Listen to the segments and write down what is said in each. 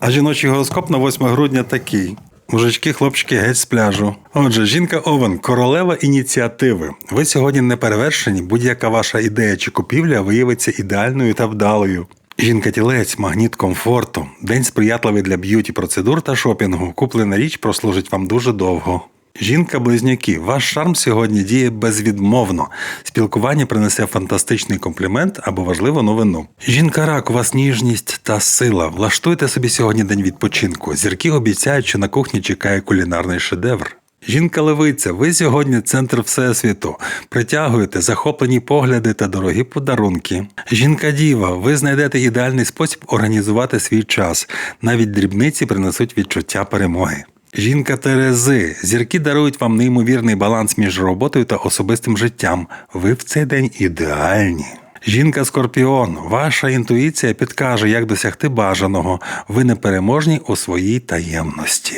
А жіночий гороскоп на 8 грудня такий. Мужички, хлопчики, геть з пляжу. Отже, жінка Овен, королева ініціативи. Ви сьогодні не перевершені, будь-яка ваша ідея чи купівля виявиться ідеальною та вдалою. Жінка тілець, магніт комфорту. День сприятливий для б'юті процедур та шопінгу. Куплена річ прослужить вам дуже довго. Жінка-близнюки, ваш шарм сьогодні діє безвідмовно. Спілкування принесе фантастичний комплімент або важливу новину. Жінка рак, у вас ніжність та сила. Влаштуйте собі сьогодні день відпочинку. Зірки обіцяють, що на кухні чекає кулінарний шедевр. Жінка левиця, ви сьогодні центр всесвіту. Притягуєте захоплені погляди та дорогі подарунки. Жінка діва, ви знайдете ідеальний спосіб організувати свій час. Навіть дрібниці принесуть відчуття перемоги. Жінка Терези, зірки дарують вам неймовірний баланс між роботою та особистим життям. Ви в цей день ідеальні. Жінка Скорпіон, ваша інтуїція підкаже, як досягти бажаного. Ви непереможні у своїй таємності.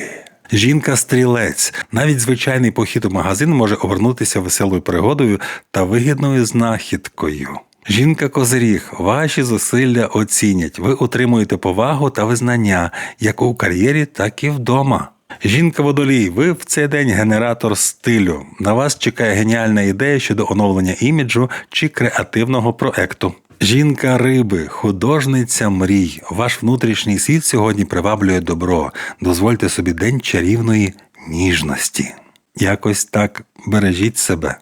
Жінка стрілець. Навіть звичайний похід у магазин може обернутися веселою пригодою та вигідною знахідкою. Жінка Козиріг, ваші зусилля оцінять. Ви отримуєте повагу та визнання як у кар'єрі, так і вдома. Жінка водолій, ви в цей день генератор стилю. На вас чекає геніальна ідея щодо оновлення іміджу чи креативного проекту. Жінка риби, художниця мрій. Ваш внутрішній світ сьогодні приваблює добро. Дозвольте собі день чарівної ніжності. Якось так бережіть себе.